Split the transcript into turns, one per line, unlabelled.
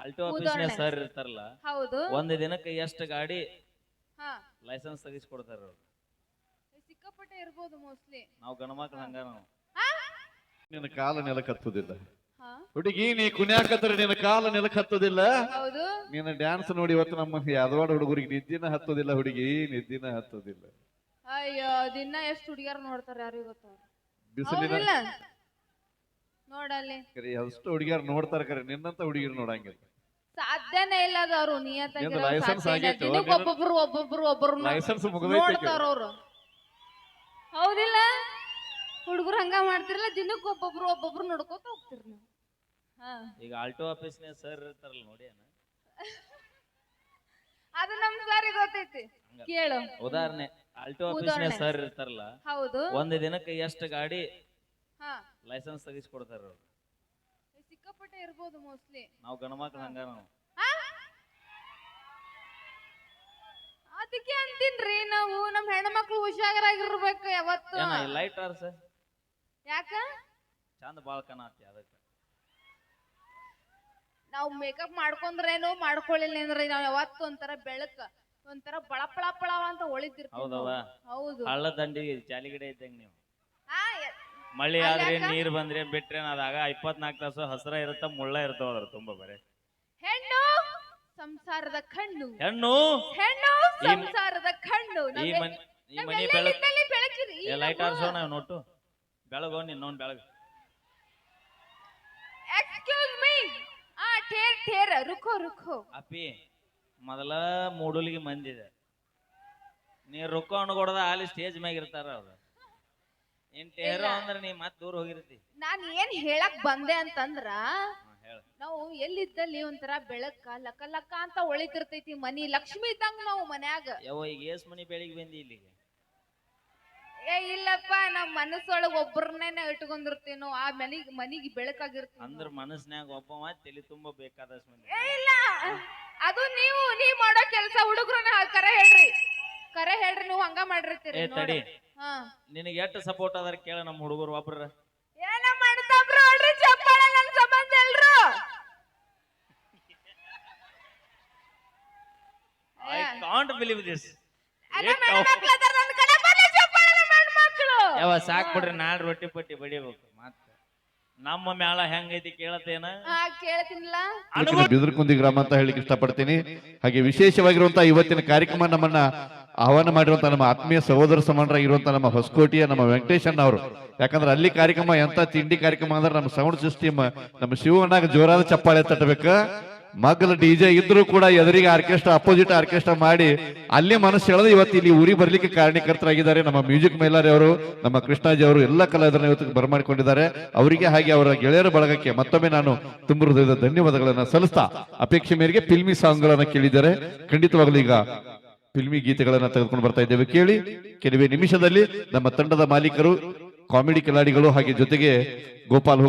Alto ಆಫೀಸ್ನ. Sir ಇರ್ತಾರಲ್ಲ
ಹೌದು.
ಒಂದ್ ದಿನಕ್ಕೆ ಎಷ್ಟು ಗಾಡಿ
ಹಾ.
ಲೈಸೆನ್ಸ್ ತೆಗಿಸ್ಕೊಡ್ತಾರ ಅವ್ರು.
ಸಿಕ್ಕಾಪಟ್ಟೆ ಇರ್ಬೋದು ಮೋಸ್ಟ್ಲಿ.
ನಾವು ಗಣಮಕ್ಳು ಹಂಗ ನಾವು.
ನಿನ್ನ ಕಾಲ ನೆಲಕ್ ಹತ್ತುದಿಲ್ಲ
ಹಾ.
ಹುಡುಗಿ ನೀ ಕುಣ್ಯಾಕತ್ರ ನಿನ್ನ ಕಾಲ ನೆಲಕತ್ತುದಿಲ್ಲ. ಹತ್ತುದಿಲ್ಲ
ಹೌದು.
ನಿನ್ನ ಡ್ಯಾನ್ಸ್ ನೋಡಿ ಇವತ್ತು ನಮ್ಮ ಯಾದವಾಡ ಹುಡುಗರಿಗೆ ನಿದ್ದಿನ ಹತ್ತುದಿಲ್ಲ ಹುಡುಗಿ ನಿದ್ದಿನ ಹತ್ತುದಿಲ್ಲ.
ಅಯ್ಯೋ ದಿನ ಎಷ್ಟು ಹುಡುಗಿಯರ್ ನೋಡ್ತಾರ ಯಾರು ಇವತ್ತು?
ಬಿಸಿಲಿನ
ಹೌದಿಲ್ಲ. ನೋಡಲ್ಲಿ.
ಕರೆ ಅಷ್ಟು ಹುಡುಗಿಯರು ನೋಡ್ತಾರ ಕರೆ ನಿನ್ನಂತ ಹುಡುಗಿರು ನೋಡಂಗಿಲ್ಲ.
ಸಾಧ್ಯನೇ ಇಲ್ಲ ಅದು ಅವ್ರು.
ನಿಂದು license ಆಗೈತೆ,
ದಿನಕ್ಕೆ
ನಿನ್ನ-
ಒಬ್ಬೊಬ್ರು ಒಬ್ಬೊಬ್ರು ಒಬ್ಬರು
ಮುಗಿದೈತೆ
ನೋಡ್ತಾರ ಅವ್ರು. ಹೌದಿಲ್ಲ? ಹುಡುಗರು ಹಂಗ ಮಾಡ್ತಿರಲ್ಲ ದಿನಕ್ಕೆ ಒಬ್ಬೊಬ್ರು ಒಬ್ಬೊಬ್ರು ನೋಡ್ಕೋತ ಹೋಗ್ತಿರ್ ನೀವು. ಹಾ.
ಈಗ ಆಲ್ಟೋ ಆಫೀಸ್ನ್ಯಾಗ ಸರ್ ಇರ್ತಾರಲ್ಲ ನೋಡಿ ಅಣ್ಣ.
ಅದು ನಮ್ ಸಾರಿ ಗೊತ್ತೈತಿ. ಕೇಳು.
ಉದಾಹರಣೆ ಆಲ್ಟೋ ಆಫೀಸ್ನ
ಉದಾಹರಣೆ.
ಸರ್ ಇರ್ತಾರಲ್ಲ
ಹೌದು.
ಒಂದ್ ದಿನಕ್ಕೆ ಎಷ್ಟು ಗಾಡಿ
ಹಾ.
ಲೈಸೆನ್ಸ್ ತೆಗಿಸ್ಕೊಡ್ತಾರ ಅವ್ರು?
ಇರ್ಬೋದು ಮೋಸ್ಟ್ಲಿ
ನಾವು ಗಣಮಕ್ಳು ಹಂಗ ನಾವು.
ಅದಕ್ಕೆ ಅಂತೀನ್ರಿ ನಾವು ನಮ್ ಹೆಣ್ಮಕ್ಳು ಹುಷಾರಾಗಿರ್ಬೇಕು ಯಾವತ್ತು.
ಏನ ಲೈಟ್ ಆರ್ ಸರ್
ಯಾಕ?
ಚಂದ ಬಾಳ್ ಕಾಣತಿ ಅದಕ್ಕೆ.
ನಾವು ಮೇಕಪ್ ಮಾಡ್ಕೊಂಡ್ರೇನು ಮಾಡ್ಕೊಳ್ಳಿಲ್ಲ ಅಂದ್ರೆ ನಾವ್ ಯಾವತ್ತು ಒಂಥರ ಬೆಳಕ ಒಂಥರ ಬಳ ಪಳ ಪಳ ಅಂತ ಹೊಳಿತಿರ್ತೀವಿ
ಹೌದವ
ಹೌದು.
ಹಳ್ಳ ದಂಡಿ ಜಾಲಿಗಡೆ ಇದ್ದಂಗ ನೀವು. ಮಳಿ? ಆದ್ರೆ ನೀರ್ ಬಂದ್ರೆ ಬಿಟ್ರೆ ಅದಾಗ ಇಪ್ಪತ್ನಾಲ್ಕು ತಾಸು ಹಸ್ರ ಇರುತ್ತ ಮುಳ್ಳ ಇರ್ತಾವ ಅದ್ರ ತುಂಬಾ ಬರೇ.
ಹೆಣ್ಣು ಸಂಸಾರದ ಕಣ್ಣು.
ಹೆಣ್ಣು?
ಹೆಣ್ಣು ಸಂಸಾರದ ಕಣ್ಣು.
ಈ ಮನಿ ಈ ಮನಿ
ಬೆಳಕಿರಿ?
ಲೈಟ್ ಆರ್ಸೋ ನಾವು ನೋಟು. ಬೆಳಗೋ ನಿನ್ನೊಂದು ಬೆಳಗ್.
ಎಕ್ಸ್ಕ್ಯೂಸ್ ಮೀ ಆ ಠೇರ್ ಠೇರ್ ರುಕೋ ರುಕೋ.
ಅಪ್ಪಿ ಮೊದಲ ಮೂಡುಲಿಗೆ ಮಂದಿದೆ. ನೀ ರುಕೋ ಅನ್ಕೊಡ್ದ ಅಲ್ಲಿ ಸ್ಟೇಜ್ ಮ್ಯಾಗ ಇರ್ತಾರ ಅವ್ರು. ಏನ್ ಟೇರೋ ಅಂದ್ರೆ ನೀ ಮತ್ ದೂರ ಹೋಗಿರ್ತಿ.
ನಾನ್ ಏನ್ ಹೇಳಕ್ ಬಂದೆ ಅಂತಂದ್ರ ನಾವು ಎಲ್ಲಿದ್ದಲ್ಲಿ ಒಂಥರ ಬೆಳಕ ಲಕ ಲಕ ಅಂತ ಒಳಿತಿರ್ತೈತಿ ಮನಿ. ಲಕ್ಷ್ಮಿ ಇದ್ದಂಗ ನಾವು ಮನ್ಯಾಗ.
ಯಾವ ಈಗ ಏಸ್ ಮನಿ ಬೆಳಿಗ್ಗೆ ಬಂದಿ ಇಲ್ಲಿಗೆ?
ಏ ಇಲ್ಲಪ್ಪ ನಮ್ ಮನಸ್ಸೊಳಗ ಒಬ್ಬರನ್ನೇ ಇಟ್ಕೊಂಡಿರ್ತೀವಿ ನಾವು ಆ ಮನಿಗ್ ಮನಿಗ್ ಬೆಳಕಾಗಿರ್ತೀವಿ
ಅಂದ್ರ ಮನಸ್ನ್ಯಾಗ ಒಬ್ಬವ ತಲೆ ತುಂಬಾ ಬೇಕಾದಷ್ಟು ಮಂದಿ.
ಏ ಇಲ್ಲ. ಅದು ನೀವು ನೀವ್ ಮಾಡೋ ಕೆಲ್ಸ ಹುಡುಗ್ರನ್ನ ಕರೆ ಹೇಳ್ರಿ. ಕರೆ ಹೇಳ್ರಿ ನೀವು ಹಂಗ ಮಾಡಿರ್ತೀರಿ
ಏ ತಡಿ. ನಿನಗೆ ಎಷ್ಟು ಸಪೋರ್ಟ್ ಅದಾರ ಕೇಳ ನಮ್ಮ ಹುಡುಗರು ಒಬ್ರ.
ಏನ ನೋಡ್ರಿ ಚಪ್ಪಾಳೆ ಸಂಬಂಧ ಎಲ್ರು?
ಐ ಕಾಂಟ್ ಬಿಲೀವ್ ದಿಸ್ ಯಾವ ಸಾಕ್ ಬಿಡ್ರಿ ನಾಳೆ ರೊಟ್ಟಿ ಪಟ್ಟಿ ಬಡಿಬೇಕು ಮತ್ತೆ. ನಮ್ಮ ಮ್ಯಾಲ ಹೆಂಗೈತಿ
ಇವತ್ತಿನ ಬಿದಿರುಕುಂದಿ ಗ್ರಾಮ ಅಂತ ಹೇಳಿಕ್ಕೆ ಇಷ್ಟಪಡ್ತೀನಿ. ಹಾಗೆ ವಿಶೇಷವಾಗಿರುವಂತಹ ಇವತ್ತಿನ ಕಾರ್ಯಕ್ರಮ ನಮ್ಮನ್ನ ಆಹ್ವಾನ ಮಾಡಿರುವಂತಹ ನಮ್ಮ ಆತ್ಮೀಯ ಸಹೋದರ ಸಮಾನರಾಗಿರುವಂತಹ ನಮ್ಮ ಹೊಸಕೋಟಿಯ ನಮ್ಮ ವೆಂಕಟೇಶನ್ ಅವರು ಯಾಕಂದ್ರೆ ಅಲ್ಲಿ ಕಾರ್ಯಕ್ರಮ, ಎಂತ ತಿಂಡಿ ಕಾರ್ಯಕ್ರಮ ಅಂದ್ರೆ ನಮ್ಮ ಸೌಂಡ್ ಸಿಸ್ಟಮ್, ನಮ್ಮ ಶಿವಣ್ಣಾಗ ಜೋರಾದ ಚಪ್ಪಾಳೆ ತಟ್ಟಬೇಕು ಮಗ್ಲ ಡಿಜೆ ಇದ್ರೂ ಕೂಡ ಎದುರಿಗೆ ಆರ್ಕೆಸ್ಟ್ರಾ, ಅಪೋಸಿಟ್ ಆರ್ಕೆಸ್ಟ್ರಾ ಮಾಡಿ ಅಲ್ಲಿ ಮನಸ್ಸು ಎಳೆದು ಇವತ್ತು ಇಲ್ಲಿ ಊರಿ ಬರ್ಲಿಕ್ಕೆ ಕಾರಣೀಕರ್ತರಾಗಿದ್ದಾರೆ ನಮ್ಮ ಮ್ಯೂಸಿಕ್ ಮೈಲಾರಿ ಅವರು, ನಮ್ಮ ಕೃಷ್ಣಾಜಿ ಅವರು, ಎಲ್ಲ ಕಲಾವಿದರನ್ನ ಇವತ್ತು ಬರಮಾಡಿಕೊಂಡಿದ್ದಾರೆ. ಅವರಿಗೆ ಹಾಗೆ ಅವರ ಗೆಳೆಯರ ಬಳಗಕ್ಕೆ ಮತ್ತೊಮ್ಮೆ ನಾನು ತುಂಬ ಹೃದಯದ ಧನ್ಯವಾದಗಳನ್ನ ಸಲ್ಲಿಸ್ತಾ ಅಪೇಕ್ಷೆ ಮೇರೆಗೆ ಫಿಲ್ಮಿ ಸಾಂಗ್ಗಳನ್ನು ಕೇಳಿದ್ದಾರೆ. ಖಂಡಿತವಾಗ್ಲೂ ಈಗ ಫಿಲ್ಮಿ ಗೀತೆಗಳನ್ನ ತೆಗೆದುಕೊಂಡು ಬರ್ತಾ ಇದ್ದೇವೆ ಕೇಳಿ. ಕೆಲವೇ ನಿಮಿಷದಲ್ಲಿ ನಮ್ಮ ತಂಡದ ಮಾಲೀಕರು, ಕಾಮಿಡಿ ಕಿಲಾಡಿಗಳು ಹಾಗೆ ಜೊತೆಗೆ ಗೋಪಾಲ್ ಹುಗ